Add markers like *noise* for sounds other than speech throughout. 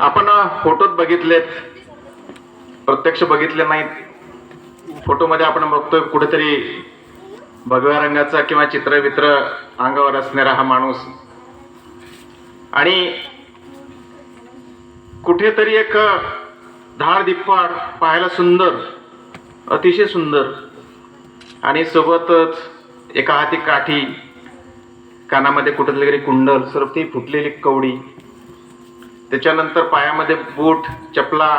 आपण फोटोत बघितलेत. प्रत्यक्ष बघितले नाहीत. फोटोमध्ये आपण बघतोय कुठेतरी भगव्या रंगाचा किंवा चित्रवित्र अंगावर असणारा हा माणूस. आणि कुठेतरी एक धाड दिप्पाड पाहायला सुंदर अतिशय सुंदर. आणि सोबतच एका हाती काठी कानामध्ये कुठेतरी कुंडल सर्व ती फुटलेली कवडी. त्याच्यानंतर पायामध्ये बूट चपला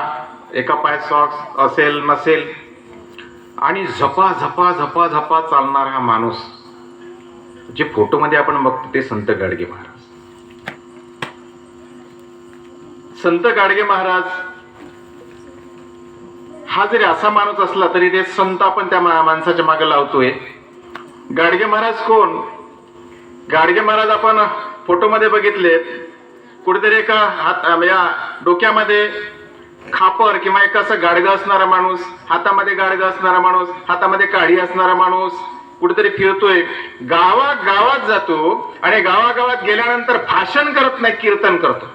एका पाय सॉक्स असेल नसेल. आणि झपा झपा झपा झपा चालणारा हा माणूस जे फोटोमध्ये आपण बघतो ते संत गाडगे महाराज. संत गाडगे महाराज हा जरी असा माणूस असला तरी ते संत आपण त्या माणसाच्या मागे लावतोय. गाडगे महाराज कोण? गाडगे महाराज आपण फोटोमध्ये बघितलेत. कुठेतरी एका हात या डोक्यामध्ये खापर किंवा एक असं गाडगं असणारा माणूस हातामध्ये गाडगं असणारा माणूस हातामध्ये काढी असणारा माणूस कुठेतरी फिरतोय. गावा गावात जातो आणि गावागावात गेल्यानंतर भाषण करत नाही कीर्तन करतो.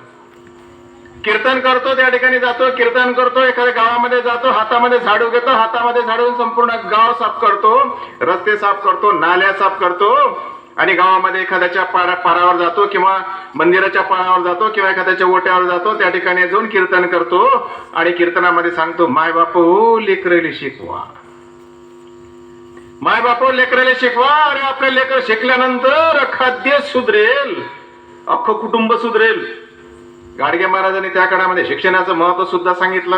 कीर्तन करतो त्या ठिकाणी जातो कीर्तन करतो एखाद्या गावामध्ये जातो हातामध्ये झाडू घेतो हातामध्ये झाडून संपूर्ण गाव साफ करतो रस्ते साफ करतो नाल्या साफ करतो आणि गावामध्ये एखाद्याच्या पारा पारावर जातो किंवा मंदिराच्या पारावर जातो किंवा एखाद्याच्या ओट्यावर जातो त्या ठिकाणी जाऊन कीर्तन करतो आणि कीर्तनामध्ये सांगतो माय बाप लेकरेली शिकवा. माय बाप लेकरेले शिकवा. अरे आपले लेकर शिकल्यानंतर खाद्य सुधरेल. अख्खं कुटुंब सुधरेल. गाडगे महाराजांनी त्या काळामध्ये शिक्षणाचं महत्त्व सुद्धा सांगितलं.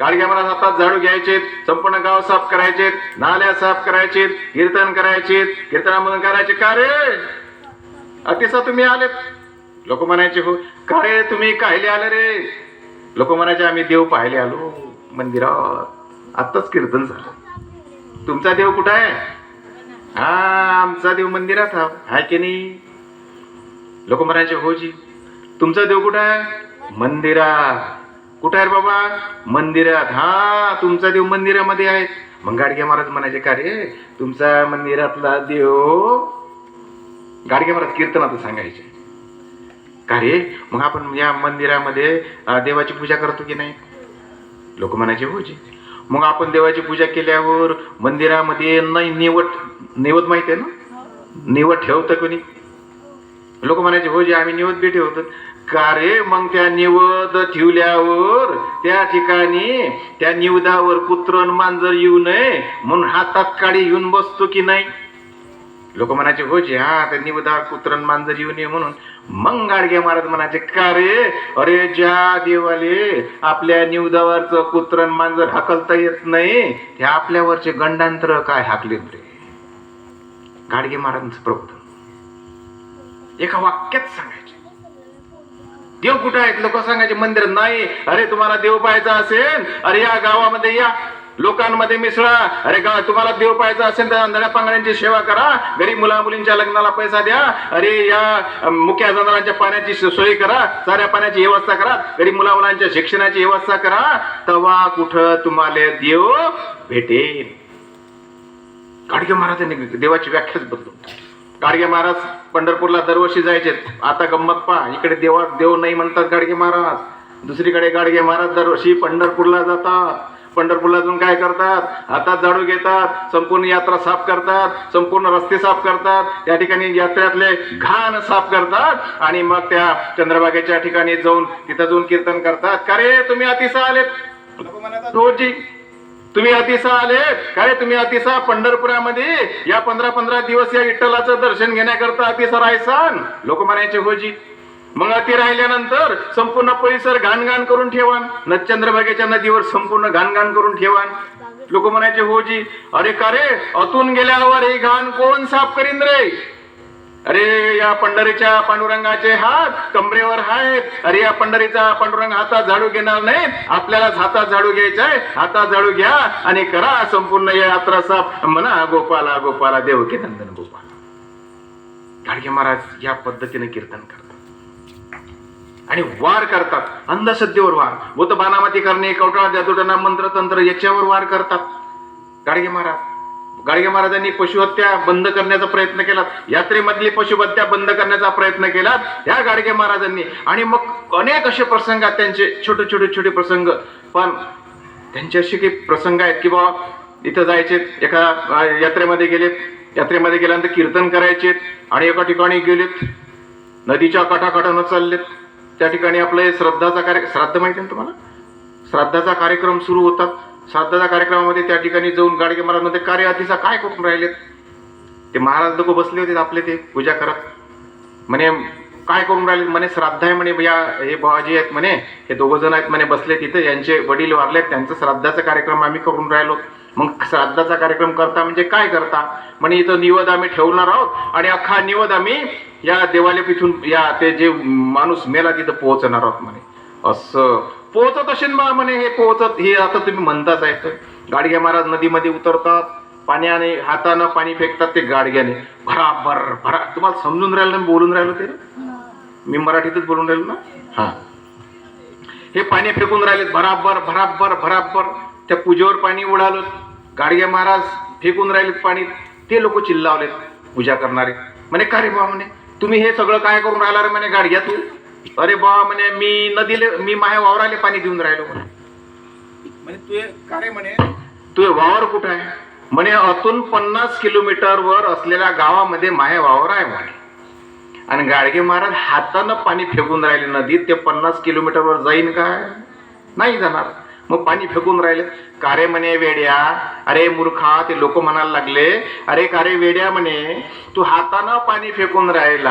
गाडगे महाराज हातात झाडू घ्यायचे संपूर्ण गाव साफ करायचे नाल्या साफ करायचे कीर्तन करायचे कीर्तनामधून करायचे का रे अतिसा तुम्ही आलेत. लोक म्हणायचे हो का रे तुम्ही काहिले आले रे? लोक म्हणायचे आम्ही देव पाहिले आलो मंदिरात. आत्ताच कीर्तन झालं. तुमचा देव कुठं आहे? हा आमचा देव मंदिरात हा. हाय की नाही? लोक म्हणायचे हो जी. तुमचा देव कुठं आहे? मंदिरात. कुठं आहे बाबा? मंदिरात. हा तुमचा देव मंदिरामध्ये आहे. मग गाडगे महाराज म्हणायचे का रे? तुमचा मंदिरातला देव गाडगे महाराज कीर्तनात सांगायचे. का रे? मग आपण या मंदिरामध्ये देवाची पूजा करतो की नाही? लोक म्हणायचे भोजी मग आपण देवाची पूजा केल्यावर मंदिरामध्ये नाही निवट निवत माहिती आहे ना? निवत ठेवतं कोणी? लोक म्हणायचे हो जे आम्ही निवत बी ठेवतो का रे? मग त्या निवद ठेवल्यावर त्या ठिकाणी त्या निवदावर कुत्र मांजर येऊ नये म्हणून हातात तात्काळी येऊन बसतो की नाही? लोक म्हणायचे हो जे हा त्या निवदावर कुत्र मांजर येऊ नये म्हणून. मग गाडगे महाराज म्हणायचे का रे? अरे ज्या देवाले आपल्या निवदावरचं कुत्र मांजर हाकलता येत नाही त्या आपल्यावरचे गंडांतर काय हाकलेत रे? गाडगे महाराजांचं प्रबोधन. एका वाक्यात सांगायचे. देव कुठे आहेत? लोक सांगायचे मंदिर नाही. अरे तुम्हाला देव पाहायचा असेल. अरे या गावामध्ये या. लोकांमध्ये मिसळा. अरे गा तुम्हाला देव पाहायचा असेल तर अंधळ्या पांगड्यांची सेवा करा. गरीब मुला मुलींच्या लग्नाला पैसा द्या. अरे या मुख्या जनावरांच्या पाण्याची सोय करा. साऱ्या पाण्याची व्यवस्था करा. गरीब मुला मुलांच्या शिक्षणाची व्यवस्था करा. तवा कुठं तुम्हाला देव भेटेल. गाडगे महाराजांनी देवाची व्याख्याच बदलून गाडगे महाराज पंढरपूरला दरवर्षी जायचे. आता गंमत पहा इकडे देवा देव नाही म्हणतात गाडगे महाराज. दुसरीकडे गाडगे महाराज दरवर्षी पंढरपूरला जातात. पंढरपूरला जाऊन काय करतात? हातात झाडू घेतात संपूर्ण यात्रा साफ करतात संपूर्ण रस्ते साफ करतात. त्या ठिकाणी यात्रेतले घाण साफ करतात आणि मग त्या चंद्रभागेच्या ठिकाणी जाऊन तिथं जाऊन कीर्तन करतात. का रे तुम्ही अतिशय आलेत? लोकं म्हणतात, "हो जी तुम्ही अतिसा आले. काय तुम्ही अतिसा पंढरपुरामध्ये? या पंधरा पंधरा दिवस या विठ्ठलाचं दर्शन घेण्याकरता अतिसा राहायसान लोक म्हणायचे होजी मग अति राहिल्यानंतर संपूर्ण परिसर घाणघाण करून ठेवान. नदचंद्रभागेच्या नदीवर संपूर्ण घाणघाण करून ठेवान. लोक म्हणायचे होजी अरे का रे? अतून गेल्यावर हे घाण कोण साफ करीन रे? अरे या पंढरीच्या पांडुरंगाचे हात कमरेवर आहेत. अरे या पंढरीचा पांडुरंग हातात झाडू घेणार नाही आपल्यालाच हातात झाडू घ्यायचा आहे हातात झाडू घ्या आणि करा संपूर्ण या यात्रा साफ. म्हणा गोपाला गोपाला देवकी नंदन गोपाला. गाडगे महाराज या पद्धतीने कीर्तन करतात. आणि वार करतात. अंधश्रद्धेवर वार. भूत बानामती करणे कवटाळा जादूटना मंत्र तंत्र याच्यावर वार करतात. गाडगे महाराज गाडगे महाराजांनी पशुहत्या बंद करण्याचा प्रयत्न केला. यात्रेमधली पशुहत्या बंद करण्याचा प्रयत्न केला. ह्या गाडगे महाराजांनी आणि मग अनेक असे प्रसंग आहेत त्यांचे छोटे छोटे छोटे प्रसंग. पण त्यांचे असे काही प्रसंग आहेत की बाबा इथं जायचे एका यात्रेमध्ये गेले. यात्रेमध्ये गेल्यानंतर कीर्तन करायचे आणि एका ठिकाणी गेलेत. नदीच्या काठाकाठानं चाललेत. त्या ठिकाणी आपलं हे श्रद्धाचा कार्य श्राद्ध माहिती आहे ना तुम्हाला? श्राद्धाचा कार्यक्रम सुरू होतात. श्राद्धाच्या कार्यक्रमामध्ये त्या ठिकाणी जाऊन गाडगे महाराजमध्ये कार्य अतिसा काय करून राहिलेत? ते महाराज लोक बसले होते आपले ते पूजा करत. म्हणे काय करून राहिले म्हणे श्राद्ध आहे म्हणे या हे भावाजी आहेत म्हणे हे दोघं जण आहेत म्हणे बसले तिथे यांचे वडील वारले त्यांचं श्राद्धाचा कार्यक्रम आम्ही करून राहिलो. मग श्राद्धाचा कार्यक्रम करता म्हणजे काय करता? म्हणे इथं निवद आम्ही ठेवणार आहोत आणि अख्खा निवद आम्ही या देवालय पिथून या ते जे माणूस मेला तिथं पोहोचणार आहोत म्हणे. असं पोहोचत असेल बा म्हणे हे पोहोचत. हे आता तुम्ही म्हणताच आहे तर गाडगे महाराज नदीमध्ये उतरतात. पाण्याने हातानं पाणी फेकतात ते गाडग्याने. भराभर भरा. तुम्हाला समजून राहिलं ना मी बोलून राहिलो ते? मी मराठीतच बोलून राहिलो ना? हा. हे पाणी फेकून राहिलेत. भराभर भराभर भराभर. त्या पूजेवर पाणी उडालं गाडगे महाराज फेकून राहिलेत पाणी. ते लोक चिल्लावलेत. पूजा करणारे. म्हणे का रे बा म्हणे? तुम्ही हे सगळं काय करून राहिला रे म्हणे गाडग्या तू? अरे बा म्हणे मी नदीले मी माझ्या वावराले पाणी देऊन राहिलो म्हणे. म्हणे तू का रे म्हणे. तुझे वावर कुठं आहे? म्हणे अतून पन्नास किलोमीटर वर असलेल्या गावामध्ये माहे वावर आहे म्हणे. आणि गाडगे महाराज हातानं पाणी फेकून राहिले नदीत ते पन्नास किलोमीटरवर जाईन काय? नाही जाणार. मग पाणी फेकून राहिले. कारे म्हणे वेड्या अरे मूर्खा ते लोक म्हणायला लागले. अरे कारे वेड्या म्हणे तू हातानं पाणी फेकून राहिला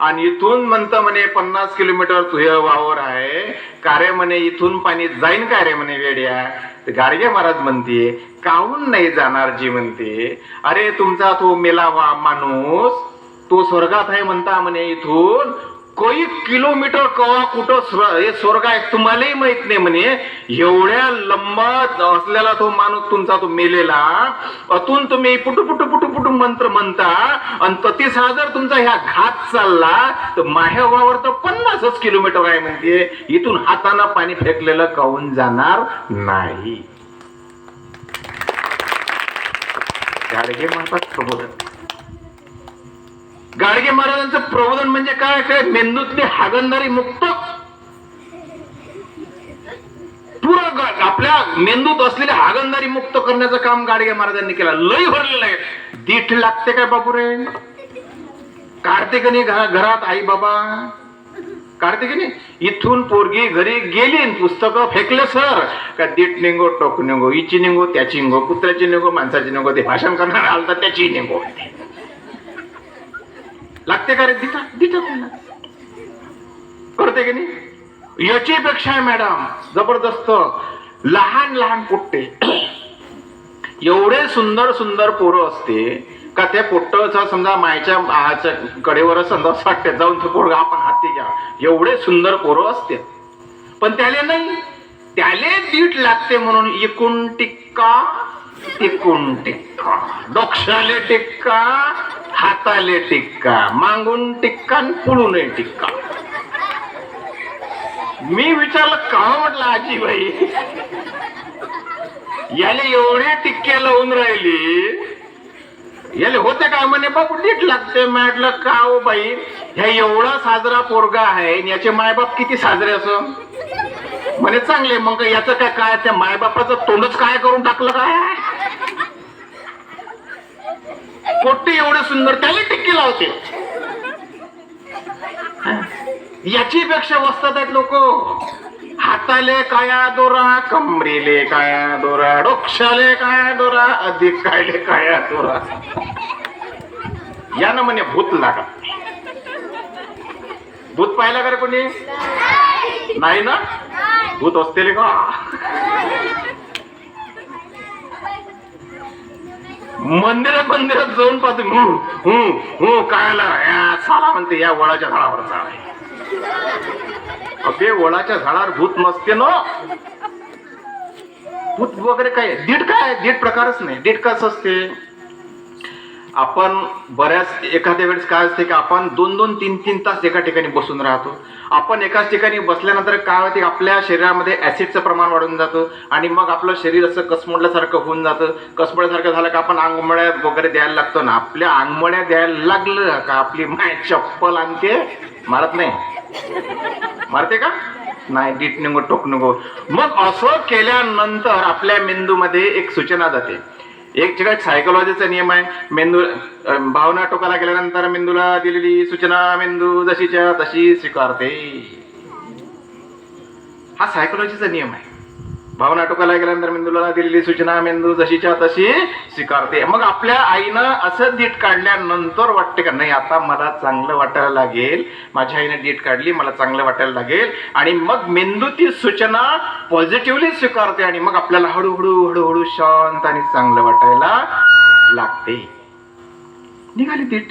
आणि इथून म्हणतं म्हणे पन्नास किलोमीटर तुझे वावर आहे. कारे म्हणे इथून पाणी जाईन का रे म्हणे वेड्या? तर गाडगे महाराज म्हणते काहून नाही जाणार जी म्हणते. अरे तुमचा तो मेलावा माणूस तो स्वर्गात आहे म्हणता म्हणे इथून. काही किलोमीटर कवा कुठं हे स्वर्ग आहे तुम्हालाही माहीत नाही म्हणे. एवढ्या लंबा असलेला तो माणूस तुमचा तो मेलेला अतून तुम्ही पुटू पुटू पुटू पुटू मंत्र म्हणता आणि ततीस जर तुमचा ह्या घात चालला तर माहेवावर तर पन्नासच किलोमीटर आहे म्हणते. इथून हातानं पाणी फेकलेलं काहून जाणार नाही. गाडगे म्हणतात प्रबोधन. गाडगे महाराजांचं प्रबोधन म्हणजे काय? काय मेंदूतली हागणदारी मुक्त. पुरा आपल्या मेंदूत असलेली हागणदारी मुक्त करण्याचं काम गाडगे महाराजांनी केलं. लय भरलेलं आहे. दीठ लागते काय बापू रे काढते का नाही घरात आई बाबा. काढते की नाही इथून पोरगी घरी गेली पुस्तकं फेकले सर. का दीट निंगो टोक निघो हिची निघो त्याची निघो कुत्र्याची निघो माणसाची निघो ते भाषण करणार आलं तर त्याची निघो लागते का रे? दिटा दिटा कोणाला? करते की नाही? याचीपेक्षा आहे मॅडम जबरदस्त लहान लहान पोट्टे. *clears throat* एवढे सुंदर सुंदर पोरं असते का त्या पोट्टचा समजा मायच्या आच्या कडेवर समजा वाटते जाऊन ते पोरगा आपण हाती घ्या. एवढे सुंदर पोरं असते. पण त्याले नाही. त्याले दीट लागते म्हणून इकून टिक्का इकून टिक्का. डोक्षाले टिक्का हाताले टिक्का मागून टिक्का आणि टिक्का मी विचारलं का म्हटलं आजीबाई याले एवढे टिक्के लावून राहिली? याले होते का म्हणे बापू नीट लागते म्हटलं का हो बाई? ह्या एवढा साजरा पोरगा आहे याचे मायबाप किती साजरे असं? म्हणे चांगले मग याचं काय काय त्या मायबापाचं तोंडच काय करून टाकलं काय? पोट्टे एवढे सुंदर त्याला टिक्की लावते. याची पेक्षा वसतात आहेत लोक. हाताले काया दोरा कमरेले काया दोरा डोक्षाले काया दोरा अधिक कायले काया दोरा. यानं म्हणे भूत लागा. भूत पाहिला का रे कोणी? नाही. ना? भूत असतेले का? मंदिरात मंदिरात जाऊन पाहतो हु हु हु कायला या साला म्हणते या वळाच्या झाडावर झाड अबे वळाच्या झाडावर भूत नसते ना. भूत वगैरे काय? दीड काय? दीड प्रकारच नाही. दीड कसं असते? आपण बऱ्याच एखाद्या वेळेस काय असते की आपण दोन दोन तीन तीन तास एका ठिकाणी बसून राहतो. आपण एकाच ठिकाणी बसल्यानंतर काय होते आपल्या शरीरामध्ये ॲसिडचं प्रमाण वाढून जातं आणि मग आपलं शरीर असं कसमोडल्यासारखं होऊन जातं. कसमोडल्यासारखं झालं का आपण आंगमळ्या वगैरे द्यायला लागतो ना. आपल्या आंगमळ्या द्यायला लागलं का आपली माय चप्पल आणते? मारत नाही. मारते का? नाही डीट निघो टोक नको मग असं केल्यानंतर आपल्या मेंदूमध्ये एक सूचना जाते. एक ठिकाणी सायकोलॉजीचा नियम आहे. मेंदू भावना टोकाला गेल्यानंतर मेंदूला दिलेली सूचना मेंदू जशीच्या तशी स्वीकारते. हा सायकोलॉजीचा नियम आहे. भावना टोकाला गेल्यानंतर मेंदूला दिलेली सूचना मेंदू जशीच्या तशी स्वीकारते. मग आपल्या आईनं असं डीट काढल्यानंतर वाटते का नाही आता मला चांगलं वाटायला लागेल. माझ्या आईने डीट काढली मला चांगलं वाटायला लागेल. आणि मग मेंदू ती सूचना पॉझिटिव्हली स्वीकारते आणि मग आपल्याला हळूहळू हळूहळू शांत आणि चांगलं वाटायला लागते. निघाली डीट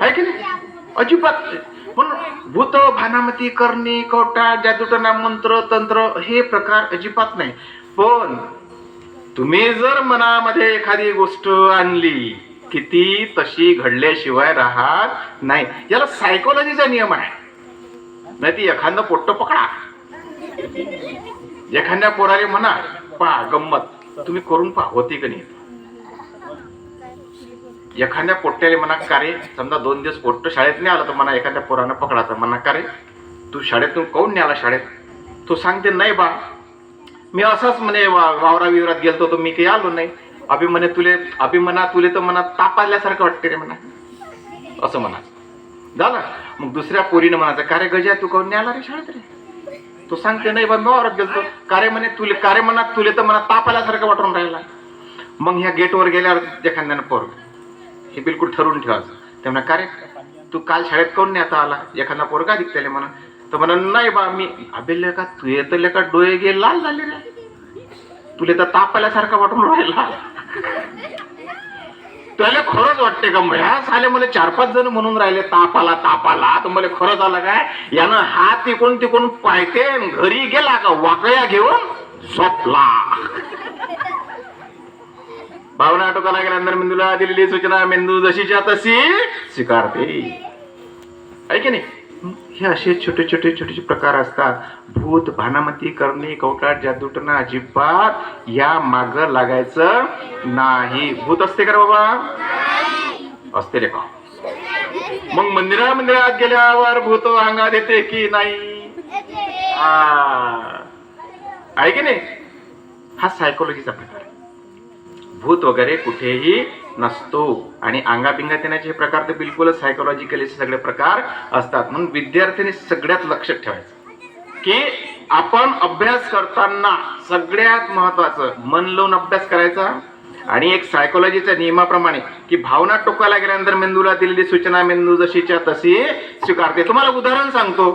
आहे की नाही? अजिबात. म्हणून भूत भानामती करणे कवटा जादूटना मंत्र तंत्र हे प्रकार अजिबात नाही. पण तुम्ही जर मनामध्ये एखादी गोष्ट आणली की ती तशी घडल्याशिवाय राहत नाही. याला सायकोलॉजीचा नियम आहे. नाही ती एखादं पोट्ट पकडा. एखाद्या पोराले म्हणा पहा गंमत. तुम्ही करून पहा होती का नाही? एखाद्या पोट्ट्याला म्हणा का रे समजा दोन दिवस पोट्ट शाळेत नाही आलं तर म्हणा एखाद्या पोरानं पकडायचं. म्हणा का रे तू शाळेतून काऊन नाही आला शाळेत? तो सांगते नाही बा मी असाच म्हणे वा- वावरा विवरात गेलतो तर मी काही आलो नाही. अभि म्हणे तुले अभि म्हणा तुले तर म्हणा ताप आल्यासारखं वाटते रे म्हणा. असं म्हणा. झालं. मग दुसऱ्या पोरीनं म्हणायचं का रे गजा तू काऊन नाही आला रे शाळेत रे? तो सांगते नाही बा मी वावरात गेलतो. कारे म्हणे तुले कारे म्हणा तुले तर म्हणा ताप आल्यासारखं वाटून राहिला. मग ह्या गेटवर गेल्यावर एखाद्यानं पोर हे बिलकुल ठरवून ठेवायचं ते म्हणा का रे? तू काल शाळेत कोण नाही आता आला? एखादा पोरगा दिसतेले म्हणा. तर म्हणा नाही बा मी अबे का तू येतले लेका डोळे गे लाल झाले रे. तुले तर ताप आल्यासारखा वाटून राहिला. त्याला खरंच वाटते का ह्या साले मला चार पाच जण म्हणून राहिले तापाला तापाला. तर मला खरंच आलं काय? यानं हात तिकून तिकून पायते घरी गेला का वाकया घेऊन? झोपला. भावना टोकाला गेल्यानंतर मेंदूला दिलेली सूचना मेंदू जशीच्या तशी स्वीकारते. आहे की नाही? हे असे छोटे छोटे छोटे प्रकार असतात. भूत भानामती करणे कवटाट जादूटना अजिबात या माग लागायचं नाही. भूत असते का बाबा? असते रे का? मग मंदिरा मंदिरात गेल्यावर भूत अंगात येते की नाही? हा. आहे की नाही? हा सायकोलॉजीचा प्रकार आहे. भूत वगैरे कुठेही नसतो. आणि अंगापिंगात येण्याचे हे प्रकार तर बिलकुलच सायकोलॉजिकली सगळे प्रकार असतात. म्हणून विद्यार्थ्यांनी सगळ्यात लक्षात ठेवायचं. की आपण अभ्यास करताना सगळ्यात महत्वाचं मन लावून अभ्यास करायचा. आणि एक सायकोलॉजीच्या नियमाप्रमाणे की भावना टोकाला गेल्यानंतर मेंदूला दिलेली सूचना मेंदू जशीच्या तशी स्वीकारते. तुम्हाला उदाहरण सांगतो.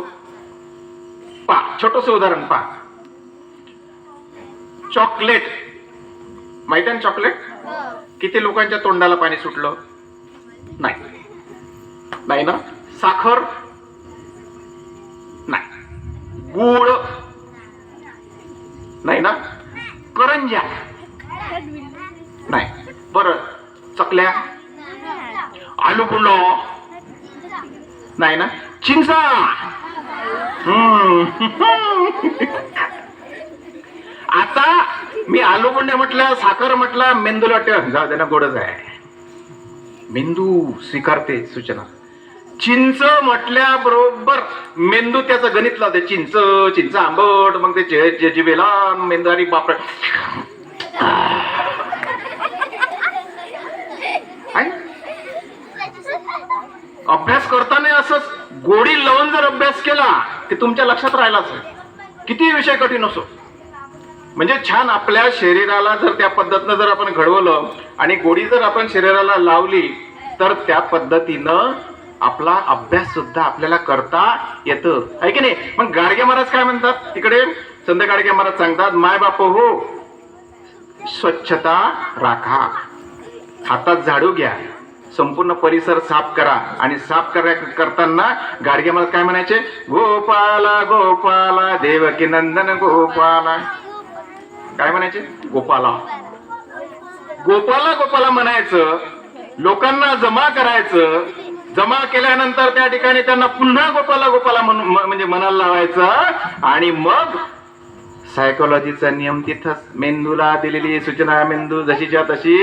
पा छोटस उदाहरण पा चॉकलेट. माहीत आहे ना चॉकलेट किती लोकांच्या तोंडाला पाणी सुटलं? नाही. नाही ना? साखर? नाही. गुळ? नाही ना? करंज्या? नाही. बर. चकल्या? आलू पुलो नाही ना? चिंचा? हम्म. *laughs* आता मी आलू बोंडे म्हटलं साखर म्हटलं मेंदूला वाटतं जाऊ दे गोडच आहे. मेंदू स्वीकारते सूचना. चिंच म्हटल्या बरोबर मेंदू त्याचं गणित लावते. चिंच चिंच आंबट मग ते जे- मेंदू आणि बापड अभ्यास करताना असंच गोडी लावून जर अभ्यास केला की तुमच्या लक्षात राहिलाच. किती विषय कठीण असो. म्हणजे छान आपल्या शरीराला जर त्या पद्धतीनं जर आपण घडवलं आणि गोडी जर आपण शरीराला लावली तर त्या पद्धतीनं आपला अभ्यास सुद्धा आपल्याला करता येतं. आहे की नाही? मग गाडगे महाराज काय म्हणतात? तिकडे संत गाडगे महाराज सांगतात माय बाप हो स्वच्छता राखा. हातात झाडू घ्या. संपूर्ण परिसर साफ करा. आणि साफ करा करताना गाडगे महाराज काय म्हणायचे? गोपाला गोपाला देवकी नंदन गोपाला. काय म्हणायचे? गोपाला. गोपाला गोपाला म्हणायचं लोकांना जमा करायचं जमा केल्यानंतर त्या ठिकाणी त्यांना पुन्हा गोपाला गोपाला म्हणून म्हणजे मनाला लावायचं आणि मग सायकोलॉजीचा नियम तिथंच मेंदूला दिलेली सूचना मेंदू जशीच्या तशी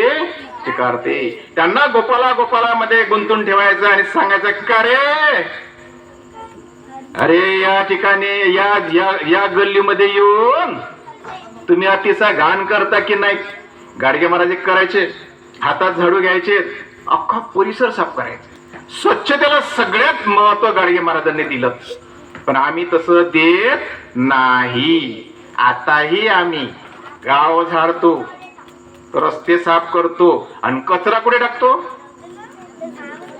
स्वीकारते. त्यांना गोपाला गोपाला मध्ये गुंतून ठेवायचं आणि सांगायचं का रे? अरे या ठिकाणी या या या गल्लीमध्ये येऊन तुम्ही अतिसा घाण करता की नाही? गाडगे महाराज एक करायचे हातात झाडू घ्यायचे अख्खा परिसर साफ करायचा. स्वच्छतेला सगळ्यात महत्त्व गाडगे महाराजांनी दिलं. पण आम्ही तसं देत नाही. आताही आम्ही गाव झाडतो रस्ते साफ करतो आणि कचरा कुठे टाकतो?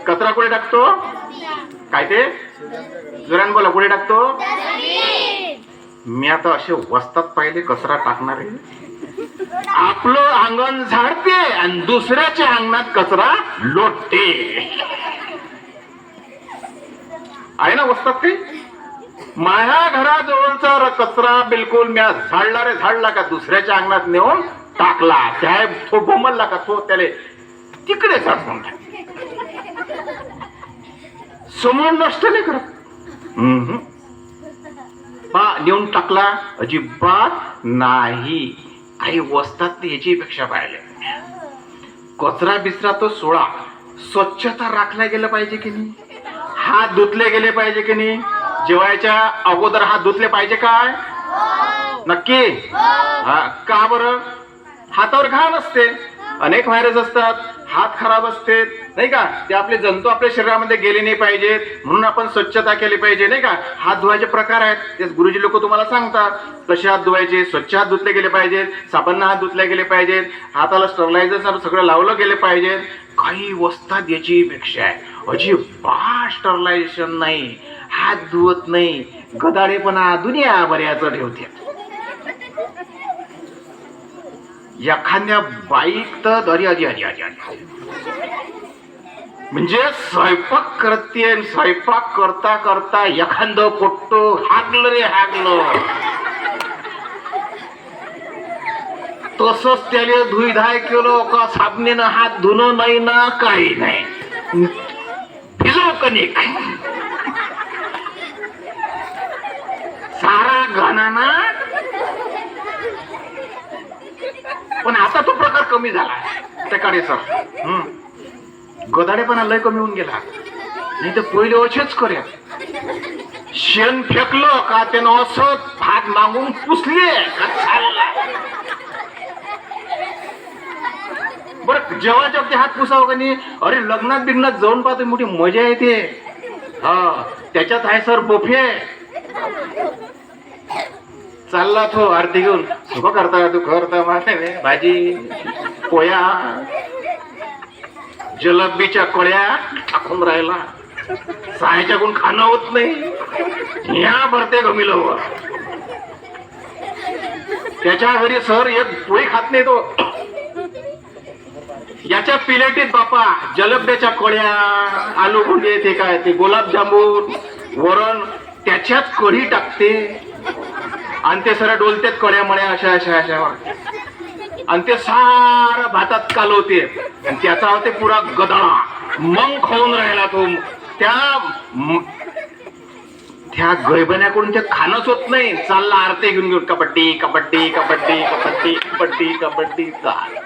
कचरा कुठे टाकतो? काय ते? जोरान बोला कुठे टाकतो? मी आता असे वस्तात पाहिले कचरा टाकणारे. आपलं अंगण झाडते आणि दुसऱ्याच्या अंगणात कचरा लोटते. आहे ना वस्तात ते? माझ्या घराजवळचा कचरा बिलकुल मी झाडला रे झाडला का दुसऱ्याच्या अंगणात नेऊन टाकला. त्या तो बोमलला का तो त्याले तिकडे साठवून समोर नष्ट नाही करत. पा नेऊन टाकला अजिबात नाही. काही वस्तात याची पेक्षा पाहिले. कचरा बिचरा तो सोळा. स्वच्छता राखल्या गेलं पाहिजे की नाही? हात धुतले गेले पाहिजे की नाही? जेवायच्या अगोदर हात धुतले पाहिजे काय? नक्की? हा का बरं? हातावर घाण असते. अनेक व्हायरस असतात. हात खराब असते नाही का? ते आपले जंतू आपल्या शरीरामध्ये गेले नाही पाहिजेत म्हणून आपण स्वच्छता केली पाहिजे. नाही का? हात धुवायचे प्रकार आहेत. ते गुरुजी लोक तुम्हाला सांगतात. कसे हात धुवायचे? स्वच्छ हात धुतले गेले पाहिजेत. साबण हात धुतले गेले पाहिजेत. हाताला स्टरलायझर सगळं लावलं गेले पाहिजेत. काही वस्तात याची पेक्षा आहे. अजिबात स्टरलायझेशन नाही. हात धुवत नाही. गदाडेपणा दुनिया बऱ्याच ठेवते एखाद्या बाईक तर अरे अरे अरे अरे अरे म्हणजे स्वयंपाक करते स्वयंपाक करता करता एखादं पोट्ट हागलं रे हागलं. तसंच त्याने धुईधाय केलं का साबणेनं हात धुणं नाही ना काही नाही. भिजव कनिक सारा घाणाना पण आता तो प्रकार कमी झाला त्याकडे सर हम्म. लय कमी होऊन गेला. नाही तर पहिले असेच करूया. शेण फेकलं का त्यानं असं भात मागून पुसले का जेव्हा जेव्हा ते हात पुसावं का नाही अरे लग्नात बिग्नात जाऊन पाहतो मोठी मजा येते. हा त्याच्यात आहे सर बोफे. चालला तो आरती घेऊन. सुख करता तू करता माने भाजी पोया जलबीच्या कळ्या टाकून राहिला. सायच्याकडून खाणं होत नाही. या भरते गमिल त्याच्या घरी सर एक पोळी खात नाही तो. याच्या पिलेटीत बापा जलब्याच्या कळ्या आलू गुंडे ते काय ते गुलाबजामुन वरण त्याच्यात कढी टाकते. आणि ते सर डोलतेत कळ्या मळ्या अशा अशा अशा. आणि ते सार भातात कालवते आणि त्याचा होते पुरा गदळा मग खाऊन राहिला तो. त्या त्या गैबण्याकडून ते खाणंच होत नाही. चालला आरते घेऊन घेऊन कबड्डी कबड्डी कबड्डी कबड्डी कबड्डी कबड्डी चाल.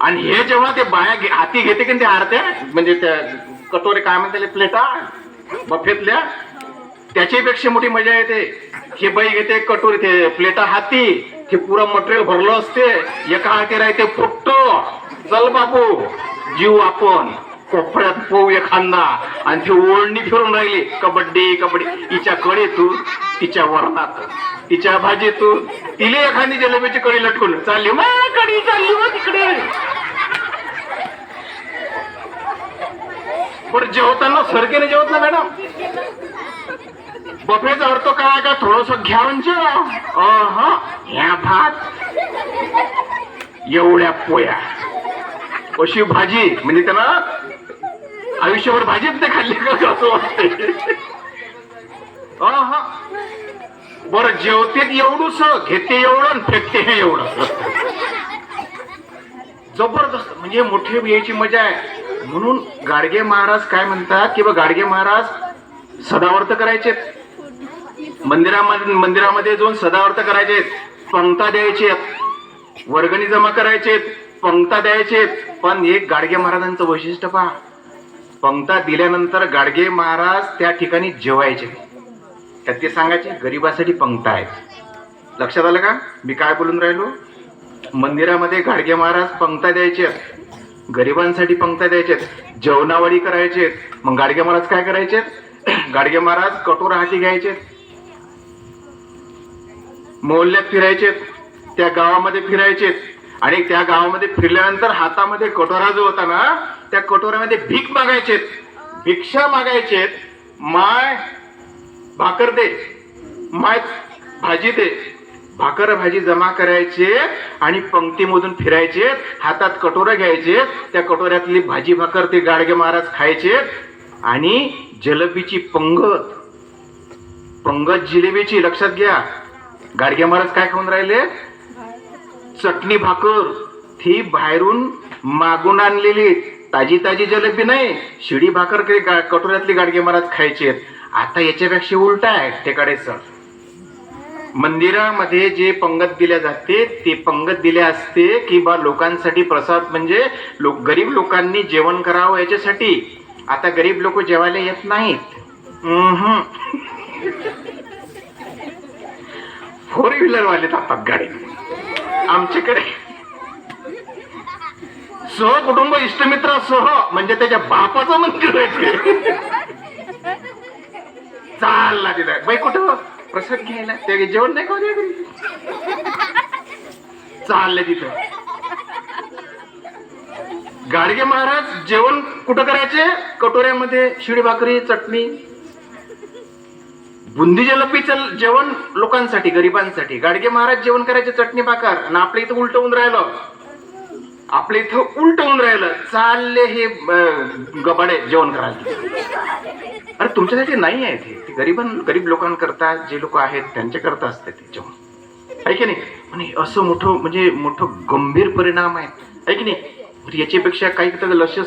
आणि हे जेव्हा ते बाया घे- हाती घेते की ते आरत्या? म्हणजे त्या कटोरे काय म्हणते प्लेटा? बफेतल्या? त्याच्यापेक्षा मोठी मजा येते. हे बाई घेते कटोरी ते प्लेटा हाती. हे पुरा मटेरियल भरलं असते. एका हाती राहते पोट्ट चल बापू जीव आपण. कोपऱ्यात पोऊ एखादा. आणि ती ओढणी फिरून राहिली. कबड्डी कबड्डी. तिच्या कडेतून तिच्या वरणात. तिच्या भाजीतून. तिले एखादी जलेबीची कडी लटकून. चालली. मग कडी चालली मग तिकडे. पण जेवताना सरकेने जेवत ना मॅडम? बफेचा अर्थ काय का? थोडस घ्या म्हणजे. ह्या भात. एवढ्या पोया. अशी भाजी म्हणजे त्यांना आयुष्यभर भाजीच ते खाल्ली का असं वाटते अहा. बरं जेवते एवढूस घेते एवढं फेकते हे एवढं. जबरदस्त म्हणजे मोठे यायची मजा आहे. म्हणून गाडगे महाराज काय म्हणतात किंवा गाडगे महाराज सदावर्त करायचे मंदिरामध्ये मंदिरामध्ये जाऊन सदावर्त करायचे पंक्ता द्यायचे वर्गणी जमा करायचे पंक्ता द्यायचे. पण एक गाडगे महाराजांचं वैशिष्ट्य पहा. पंक्ता दिल्यानंतर गाडगे महाराज त्या ठिकाणी जेवायचे. त्यात ते सांगायचे गरिबासाठी पंक्ता आहेत लक्षात आलं का? मी काय बोलून राहिलो? मंदिरामध्ये गाडगे महाराज पंक्ता द्यायचे. गरिबांसाठी पंक्ता द्यायचे. जेवणावळी करायचे. मग गाडगे महाराज काय करायचे? *clears throat* गाडगे महाराज कठोर हाती घ्यायचे. मोहल्ल्यात फिरायचे त्या गावामध्ये फिरायचे आणि त्या गावामध्ये फिरल्यानंतर हातामध्ये कटोरा जो होता ना त्या कटोऱ्यामध्ये भीक मागायचे. भिक्षा मागायचे. माय भाकर दे. माय भाजी दे. भाकर भाजी जमा करायचे आणि पंक्तीमधून फिरायचे. हातात कटोरा घ्यायचे. त्या कटोऱ्यातली भाजी भाकर ते गाडगे महाराज खायचे. आणि जलेबीची पंगत. पंगत जिलेबीची लक्षात घ्या. गाडगे महाराज काय खाऊन राहिले? चटणी भाकर. ही बाहेरून मागून आणलेली. ताजी ताजी जलेबी नाही शिडी भाकर काही गा- कटोऱ्यातली गाडगे महाराज खायचे. आता याच्यापेक्षा उलट आहे टेकाडे सर मंदिरामध्ये जे पंगत दिल्या जाते ते पंगत दिले असते की बा लोकांसाठी प्रसाद म्हणजे लोक गरीब लोकांनी जेवण करावं याच्यासाठी. आता गरीब लोक जेवायला येत नाहीत. फोर व्हीलर वाले जातात गाडी आमच्याकडे सहकुटुंब इष्टमित्र सह म्हणजे त्याच्या बापाचं मंदिर आहे चालला तिथं. बाई कुठं? प्रसाद घ्यायला. ते जेवण नाही का चाललंय चाललं तिथं. गाडगे महाराज जेवण कुठं करायचे? कटोऱ्यामध्ये शिडी भाकरी चटणी. बुंदी जलपीचं जेवण लोकांसाठी गरिबांसाठी. गाडगे महाराज जेवण करायचे चटणी भाकर आणि आपल्या इथं उलट होऊन राहिलं. आपल्या इथं उलट होऊन राहिलं. चालले हे गबाडे जेवण करायला. अरे तुमच्यासाठी नाही आहे ते. ते गरीब लोकांकरता जे लोक आहेत त्यांच्याकरता असते ते जेवण. आहे की नाही? आणि असं मोठं म्हणजे मोठं गंभीर परिणाम आहे. आहे की नाही? याच्यापेक्षा काही तर लक्ष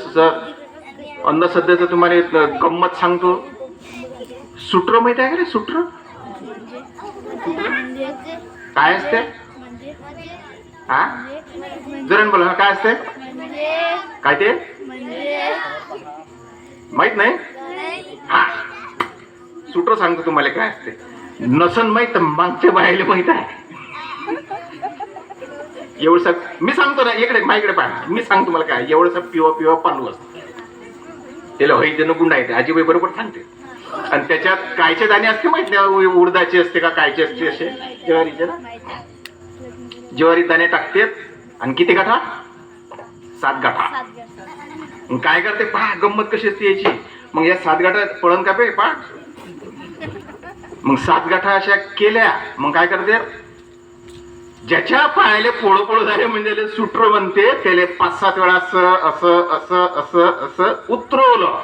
अंधश्रद्धेचं तुम्हाला गंमत सांगतो. सुट्र माहिती आहे का रे? सुट्र काय असते? हा? जरण बोला काय असते? काय ते? माहीत नाही? हा. सुट्र सांगतो तुम्हाला काय असते. नसन माहीत तर मागच्या बाहेर माहीत आहे. एवढसा मी सांगतो ना इकडे माझ्याकडे पहा. मी सांगतो मला काय एवढसा पिवा पिवा पांडू असतो. त्याला होई गुंड गुंडा येते आजीबाई बरोबर सांगते. आणि त्याच्यात कायचे दाणे असते माहीत नाही उडदाचे असते का कायचे असते असे? ज्वारीचे ना? ज्वारी दाणे टाकतेत. आणि किती गाठा? सात गाठा. मग काय करते? पहा गंमत कशी असते याची. मग या सात गाठा पळण का पे पा मग सात गाठा अशा केल्या मग काय करते? ज्याच्या पायाले पोळो पोळो झाले म्हणजे सुट्र बनते त्याला पाच सात वेळा असं असं असं असं असं उतरवलं.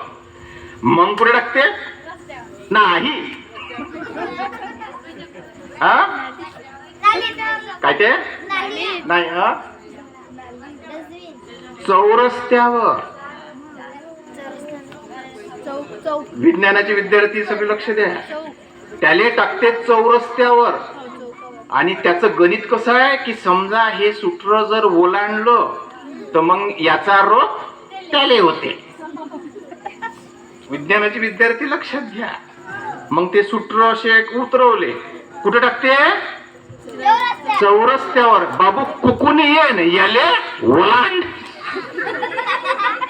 मग पुढे टाकते? नाही. हा? काय ते? नाही हा? चौरस्त्यावर. विज्ञानाचे विद्यार्थी सगळे लक्ष द्या. त्याले टाकते चौरस्त्यावर. आणि त्याचं गणित कसं आहे की समजा हे सूत्र जर ओलांडलं तर मग याचा रोग त्याले होते. विज्ञानाचे विद्यार्थी लक्षात घ्या. मग ते सूत्र असे उतरवले. कुठे टाकते? चौरस्त्यावर. बाबू कुकुनी येन याले ओलांड.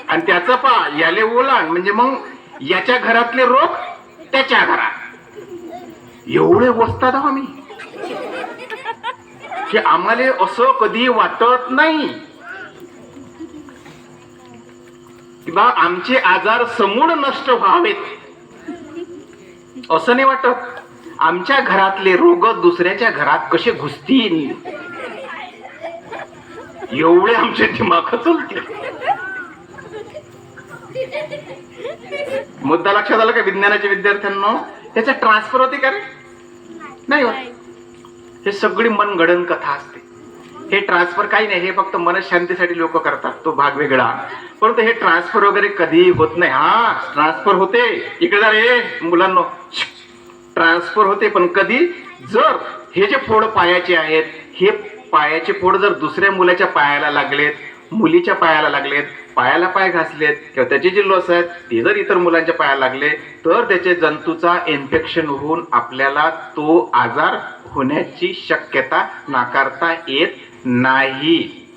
आणि त्याचं पा याले ओलांड. म्हणजे मग याच्या घरातले रोग त्याच्या घरात. एवढे वसतात आम्ही. की आम्हाला असं कधी वाटत नाही. की बा आमचे आजार समूळ नष्ट व्हावेत. असं नाही वाटत. आमच्या घरातले रोग दुसऱ्याच्या घरात कसे घुसतील? एवढे आमचे दिमाग चलते. मुद्दा लक्षात आला का विज्ञानाच्या विद्यार्थ्यांना? त्याचा ट्रान्सफर होते का रे? नाही होत. हे सगळी मनगडन कथा असते. हे ट्रान्सफर काही नाही हे फक्त मनशांतीसाठी लोक करतात. तो भाग वेगळा. परंतु हे ट्रान्सफर वगैरे कधी होत नाही. हा ट्रान्सफर होते. इकडे जा रे मुलांना. ट्रान्सफर होते पण कधी? जर हे जे फोड पायाचे आहेत हे पायाचे फोड जर दुसऱ्या मुलाच्या पायाला लागलेत मुलीच्या पायाला लागलेत पायाला पाय घासलेत किंवा त्याचे जे लस आहेत ते जर इतर मुलांच्या पायाला लागले तर त्याचे जंतूचा इन्फेक्शन होऊन आपल्याला तो आजार होण्याची शक्यता नाकारता येत नाही.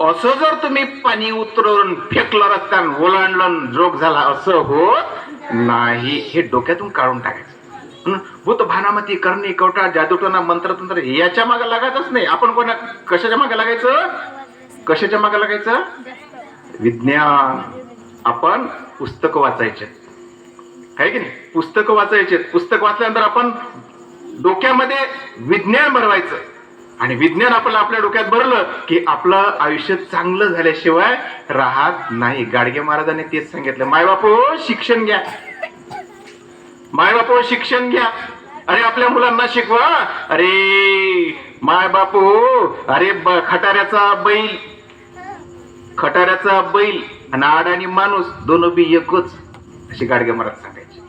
असं जर तुम्ही पाणी उतरवून फेकलं रस्त्यानं ओलांडलं जोग झाला असं होत नाही. हे डोक्यातून काढून टाकायचं. भूत भानामती करणे कवटा जादूटोना मंत्रतंत्र याच्या मागे लागायचंच नाही. आपण कोणा कशाच्या मागे लागायचं? कशाच्या मागे लागायचं? विज्ञान. आपण पुस्तकं वाचायचे. आहे की नाही? पुस्तकं वाचायचे. पुस्तक वाचल्यानंतर आपण डोक्यामध्ये विज्ञान भरवायचं. आणि विज्ञान आपण आपल्या डोक्यात भरलं की आपलं आयुष्य चांगलं झाल्याशिवाय राहत नाही. गाडगे महाराजांनी तेच सांगितलं. मायबापो शिक्षण घ्या. मायबापो शिक्षण घ्या. अरे आपल्या मुलांना शिकवा. अरे माय बापू अरे ब- खटाऱ्याचा बैल. खटाऱ्याचा बैल आणि आड आणि माणूस दोन बी एकच अशी गाडगे महाराज सांगायचे.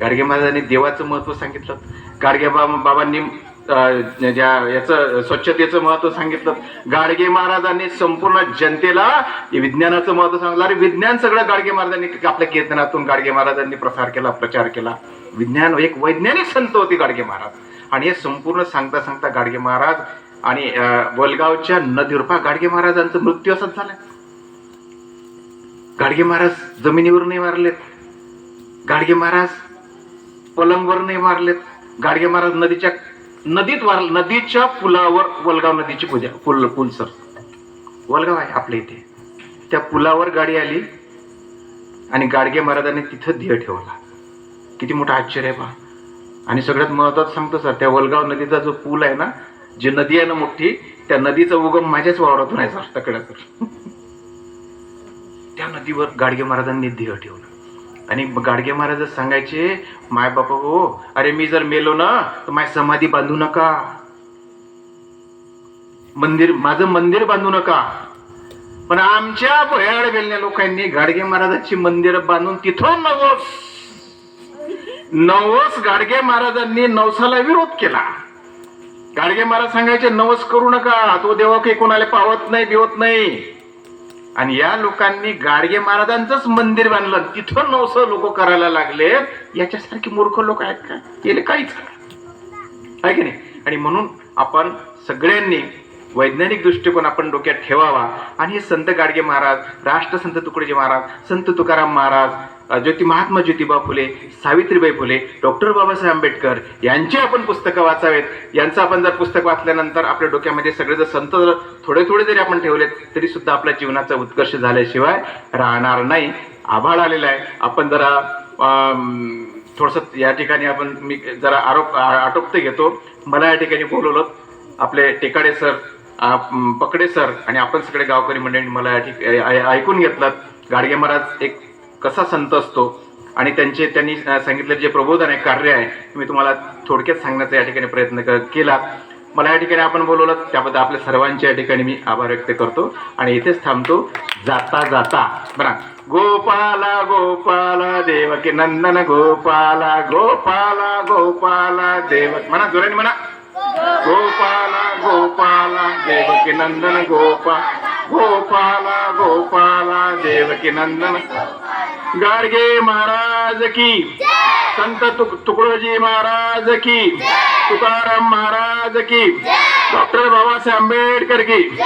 गाडगे महाराजांनी देवाचं महत्त्व सांगितलं. गाडगे बाबांनी ज्या याचं स्वच्छतेचं महत्त्व सांगितलं. गाडगे महाराजांनी संपूर्ण जनतेला विज्ञानाचं महत्त्व सांगितलं. अरे विज्ञान सगळं गाडगे महाराजांनी आपल्या कीर्तनातून गाडगे महाराजांनी प्रसार केला प्रचार केला. विज्ञान एक वैज्ञानिक संत होते गाडगे महाराज. आणि हे संपूर्ण सांगता सांगता गाडगे महाराज आणि बोलगावच्या वलगावच्या नदीरुपा गाडगे महाराजांचा मृत्यू असाच झाला. गाडगे महाराज जमिनीवर नाही मारलेत. गाडगे महाराज पलंगवर नाही मारलेत. गाडगे महाराज नदीच्या नदीत वार नदीच्या पुलावर वलगाव नदीची पूजा पुल पूल सर. वलगाव आहे आपल्या इथे. त्या पुलावर गाडी आली आणि गाडगे महाराजांनी तिथं ध्येय ठेवला. किती मोठं आश्चर्य आहे पहा आणि सगळ्यात महत्वाचं सांगतो सर त्या वलगाव नदीचा जो पूल आहे ना जी नदी आहे ना मोठी त्या नदीचा उगम माझ्याच वावरातून आहे सर तकड्यात *laughs* त्या नदीवर गाडगे महाराजांनी ध्येय ठेवलं. आणि गाडगे महाराज सांगायचे माय बापा हो अरे मी जर मेलो ना तर माय समाधी बांधू नका. मंदिर माझं मंदिर बांधू नका. पण आमच्या भयाड गेलेल्या लोकांनी गाडगे महाराजांची मंदिर बांधून तिथून नवस नवस गाडगे महाराजांनी नवसाला विरोध केला. गाडगे महाराज सांगायचे नवस करू नका तो देवा काही कोणाला पावत नाही बिवत नाही. आणि या लोकांनी गाडगे महाराजांचंच मंदिर बांधलं. तिथं नवस लोक करायला लागले. याच्यासारखे मूर्ख लोक आहेत का? गेले काहीच आहे की नाही? आणि म्हणून आपण सगळ्यांनी वैज्ञानिक दृष्टिकोन आपण डोक्यात ठेवावा. आणि हे संत गाडगे महाराज राष्ट्रसंत तुकडोजी महाराज संत तुकाराम महाराज ज्योती महात्मा ज्योतिबा फुले सावित्रीबाई फुले डॉक्टर बाबासाहेब आंबेडकर यांची आपण पुस्तकं वाचावेत. यांचं आपण जर पुस्तक वाचल्यानंतर आपल्या डोक्यामध्ये सगळे जर संत जर थोडे थोडे जरी आपण ठेवलेत तरी सुद्धा आपल्या जीवनाचा उत्कर्ष झाल्याशिवाय राहणार नाही. आभाळ आलेला आहे. आपण जरा थोडस या ठिकाणी आपण मी जरा आरोप आटोपते घेतो. मला या ठिकाणी बोलवलं आपले टेकाडे सर पकडे सर आणि आपण सगळे गावकरी मंडळी मला या ठिकाणी ऐ- ऐकून घेतलं. गाडगे महाराज एक कसा संत असतो आणि त्यांचे त्यांनी सांगितलेले जे प्रबोधन आहे कार्य आहे मी तुम्हाला थोडक्यात सांगण्याचा या ठिकाणी प्रयत्न क- केला. मला या ठिकाणी आपण बोलवलं त्याबद्दल आपल्या सर्वांच्या या ठिकाणी मी आभार व्यक्त करतो. आणि इथेच थांबतो. जाता जाता. बरा. गोपाला गोपाला देवकी नंदन गोपाला गोपाला गोपाला देवक म्हणा जोराने म्हणा. गोपाला गोपाला देवकी नंदन गोपा. गोपाला गोपाला देवकी नंदन. गाडगे महाराज की. संत तुक तुकडोजी महाराज की. तुकाराम महाराज की. डॉक्टर बाबासाहेब आंबेडकर की.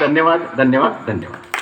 धन्यवाद धन्यवाद धन्यवाद.